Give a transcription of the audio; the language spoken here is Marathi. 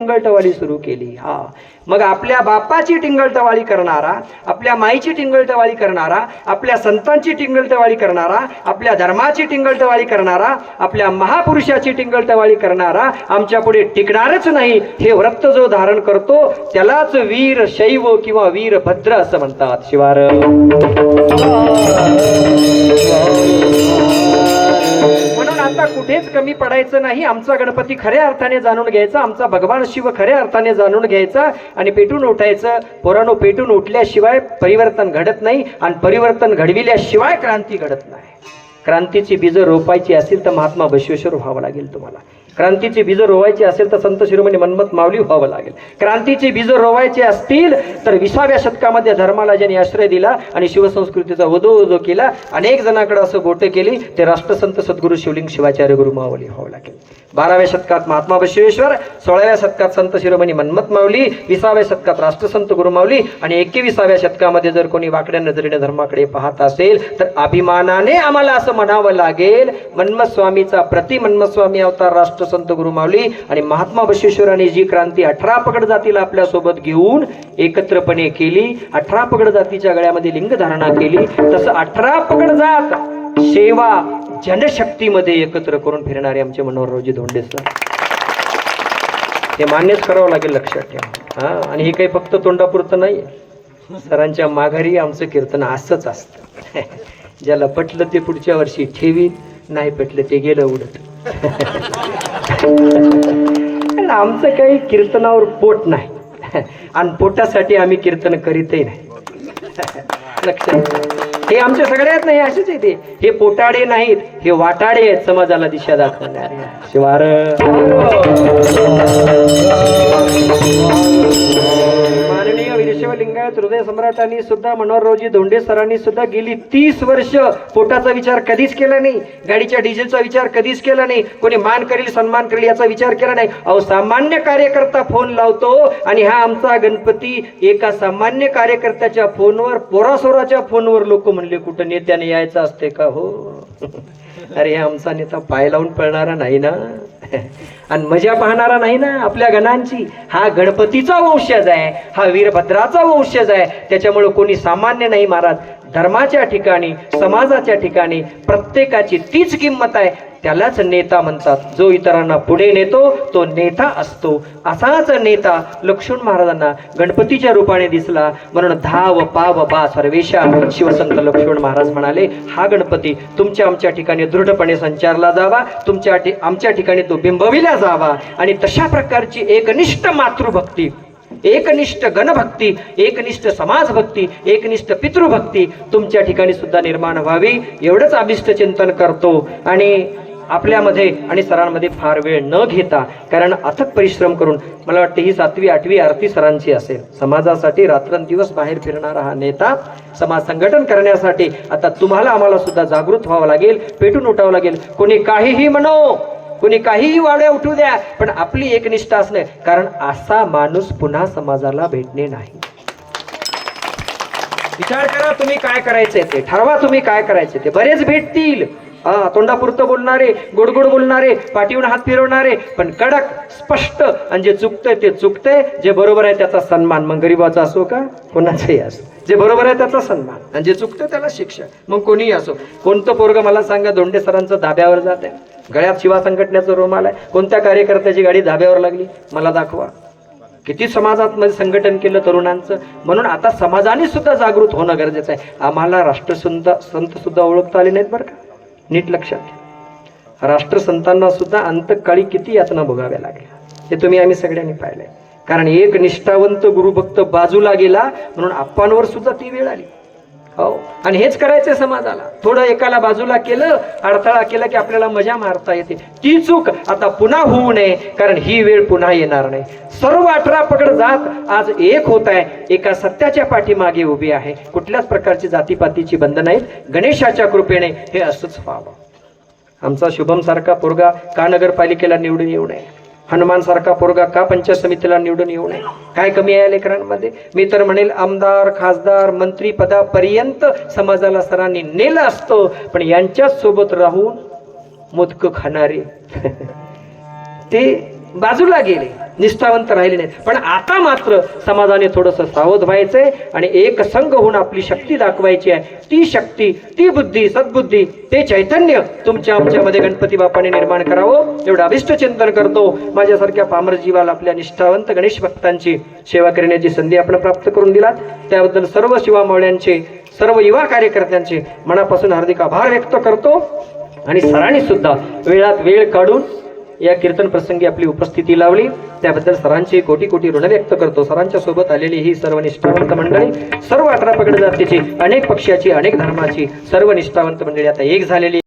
टिंगलटवाली सुरू केली. हा. मग आपल्या बापाची टिंगलटवाळी करणारा आपल्या माईची टिंगलटवाळी करणारा आपल्या संतांची टिंगलटवाळी करणारा आपल्या धर्माची टिंगलटवाळी करणारा आपल्या महापुरुषाची टिंगलटवाळी करणारा आमच्या पुढे टिकणारच नाही हे व्रत जो धारण करतो त्यालाच वीर शैव किंवा वीरभद्र असं म्हणतात शिवार. कुठेच कमी पडायचं नाही. आमचा गणपती खऱ्या अर्थाने जाणून घ्यायचा आमचा भगवान शिव खऱ्या अर्थाने जाणून घ्यायचा आणि पेटून उठायचं. पोरानो पेटून उठल्याशिवाय परिवर्तन घडत नाही आणि परिवर्तन घडविल्याशिवाय क्रांती घडत नाही. क्रांतीची बीजं रोपायची असेल तर महात्मा बसवेश्वर व्हावं लागेल तुम्हाला. क्रांतीची बीज रोवायची असेल तर संत शिरोमणी मन्मत माऊली व्हावं लागेल. क्रांतीची बीजं रोवायची असतील तर विसाव्या शतकामध्ये धर्माला ज्यांनी आश्रय दिला आणि शिवसंस्कृतीचा वधो वधो केला. अनेक जणांकडे असं गोटे केली ते राष्ट्रसंत सद्गुरू शिवलिंग शिवाचार्य गुरु माऊली व्हावं लागेल. बाराव्या शतकात महात्मा बसवेश्वर सोळाव्या शतकात संत शिरोमणी मन्मत माऊली विसाव्या शतकात राष्ट्रसंत गुरु मावली आणि एकविसाव्या शतकामध्ये जर कोणी वाकड्या नजरेने धर्माकडे पाहत असेल तर अभिमानाने आम्हाला असं म्हणावं लागेल मन्मस्वामीचा प्रति मन्मस्वामी अवतार राष्ट्र अवतार राष्ट्रसंत गुरु माऊली आणि महात्मा बसवेश्वरांनी जी क्रांती अठरा पकड जातीला आपल्यासोबत घेऊन एकत्रपणे केली अठरा पगड जातीच्या गळ्यामध्ये लिंग धारणा केली तसं अठरा पगड जात सेवा जनशक्तीमध्ये एकत्र करून फिरणारे आमचे मनोहररावजी धोंडे सर हे मान्यच करावं लागेल लक्षात ठेवा. हा आणि हे काही फक्त तोंडापुरतं नाही सरांच्या माघारी आमचं कीर्तन असंच असतं. ज्याला पटलं ते पुढच्या वर्षी ठेवीत नाही पटलं ते गेलं उडत. कारण आमचं काही कीर्तनावर पोट नाही. आणि पोटासाठी आम्ही कीर्तन करीतही नाही. लक्षात हे आमच्या सगळ्यात नाही असेच आहे ते. हे पोटाडे नाहीत हे वाटाडे आहेत समाजाला दिशा दाखवणारे. शिवार. माननीय लिंगायत हृदय सम्राटांनी सुद्धा मनोहररावजी धोंडे सरांनी सुद्धा गेली तीस वर्ष पोटाचा विचार कधीच केला नाही. गाडीच्या डिझेलचा विचार कधीच केला नाही. कोणी मान करेल सन्मान करेल याचा विचार केला नाही. अहो सामान्य कार्यकर्ता फोन लावतो आणि हा आमचा गणपती एका सामान्य कार्यकर्त्याच्या फोनवर पोरासोराच्या फोनवर लोक म्हणले कुठं नेत्याने यायचं असते का हो? अरे हे आमचा नेता पाय लावून पळणारा नाही ना? आणि मजा पाहणारा नाही ना आपल्या गणांची? हा गणपतीचा वंशज आहे हा वीरभद्राचा वंशज आहे. त्याच्यामुळे कोणी सामान्य नाही महाराज. धर्माच्या ठिकाणी समाजाच्या ठिकाणी प्रत्येकाची तीच किंमत आहे. त्यालाच नेता म्हणतात. जो इतरांना पुढे नेतो तो नेता असतो. असाच नेता लक्ष्मण महाराजांना गणपतीच्या रूपाने दिसला. म्हणून धाव पाव बा सर्वेशा शिवसंत लक्ष्मण महाराज म्हणाले हा गणपती तुमच्या आमच्या ठिकाणी दृढपणे संचारला जावा. तुमच्या आमच्या ठिकाणी तो बिंबविला जावा. आणि तशा प्रकारची एकनिष्ठ मातृभक्ती एकनिष्ठ गणभक्ती एकनिष्ठ समाजभक्ती एकनिष्ठ पितृभक्ती तुमच्या ठिकाणी सुद्धा निर्माण व्हावी. एवढंच अभिष्ट चिंतन करतो. आणि आपल्यामध्ये आणि सरांमध्ये फार वेळ न घेता कारण अथक परिश्रम करून मला वाटते ही सातवी आठवी आरती सरांची असेल. समाजासाठी रात्रंदिवस बाहेर फिरणारा हा नेता समाज संघटन करण्यासाठी आता तुम्हाला आम्हाला सुद्धा जागृत व्हावं लागेल पेटून उठावं लागेल. कोणी काहीही म्हणो कोणी काहीही वाड्या उठू द्या पण आपली एकनिष्ठा असणे कारण असा माणूस पुन्हा समाजाला भेटणे नाही. विचार करा तुम्ही काय करायचे ते ठरवा तुम्ही काय करायचे ते. बरेच भेटतील. हा तोंडापुरतं बोलणारे गोडगोड बोलणारे पाठीवर हात फिरवणारे पण कडक स्पष्ट आणि जे चुकतंय ते चुकतंय जे बरोबर आहे त्याचा सन्मान. मग गरीबाचा असो का? कोणाचाही असो. जे बरोबर आहे त्याचा सन्मान. आणि जे चुकतं त्याला शिक्षा मग कोणीही असो. कोणतं पोरग मला सांगा दोंडे सरांचं धाब्यावर जात आहे गळ्यात शिवा संघटनेचं रुमाल आहे कोणत्या कार्यकर्त्याची गाडी धाब्यावर लागली? मला दाखवा. किती समाजात मध्ये संघटन केलं तरुणांचं? म्हणून आता समाजाने सुद्धा जागृत होणं गरजेचं आहे. आम्हाला राष्ट्रसंत संत सुद्धा ओळखता आले नाहीत बरं का? नीट लक्षात घ्या राष्ट्रसंतांना सुद्धा अंतकाळी किती यातना भोगाव्या लागल्या? हे तुम्ही आम्ही सगळ्यांनी पाहिलंय. कारण एक निष्ठावंत गुरुभक्त बाजूला गेला म्हणून आप्पांवर सुद्धा ती वेळ आली. हो. आणि हेच करायचंय समाजाला. थोडं एकाला बाजूला केलं अडथळा केला की आपल्याला मजा मारता येते. ती चूक आता पुन्हा होऊ नये कारण ही वेळ पुन्हा येणार नाही. सर्व अठरा पकड जात आज एक होत आहे. एका सत्याच्या पाठीमागे उभी आहे. कुठल्याच प्रकारची जातीपातीची बंधन आहेत गणेशाच्या कृपेने हे असंच व्हावं. आमचा शुभम सारखा पोरगा का नगरपालिकेला निवडून येऊ नये? हनुमान सारखा पोरगा का पंचायत समितीला निवडून येऊ नये? काय कमी आहे या लेकरांमध्ये? मी तर म्हणेल आमदार खासदार मंत्री पदापर्यंत समाजाला सरांनी नेलं असतं पण यांच्याच सोबत राहून मोदक खाणारे ते बाजूला गेले. निष्ठावंत राहिले नाहीत. पण आता मात्र समाजाने थोडंसं सावध व्हायचंय आणि एक संघ होऊन आपली शक्ती दाखवायची आहे. ती शक्ती ती बुद्धी सद्बुद्धी ते चैतन्य तुमच्या आमच्यामध्ये गणपती बापाने निर्माण करावं. एवढं अभिष्ट चिंतन करतो. माझ्यासारख्या पामर जीवाला आपल्या निष्ठावंत गणेश भक्तांची सेवा करण्याची संधी आपण प्राप्त करून दिलात. त्याबद्दल सर्व शिवामौळ्यांचे सर्व युवा कार्यकर्त्यांचे मनापासून हार्दिक आभार व्यक्त करतो. आणि सरांनी सुद्धा वेळात वेळ काढून या कीर्तन प्रसंगी आपली उपस्थिती लावली. त्याबद्दल सरांचे कोटी कोटी ऋण व्यक्त करतो. सरांच्या सोबत आलेली ही सर्व निष्ठावंत मंडळी सर्व अठरा पगड जातीची अनेक पक्षाची अनेक धर्माची सर्व निष्ठावंत मंडळी आता एक झालेली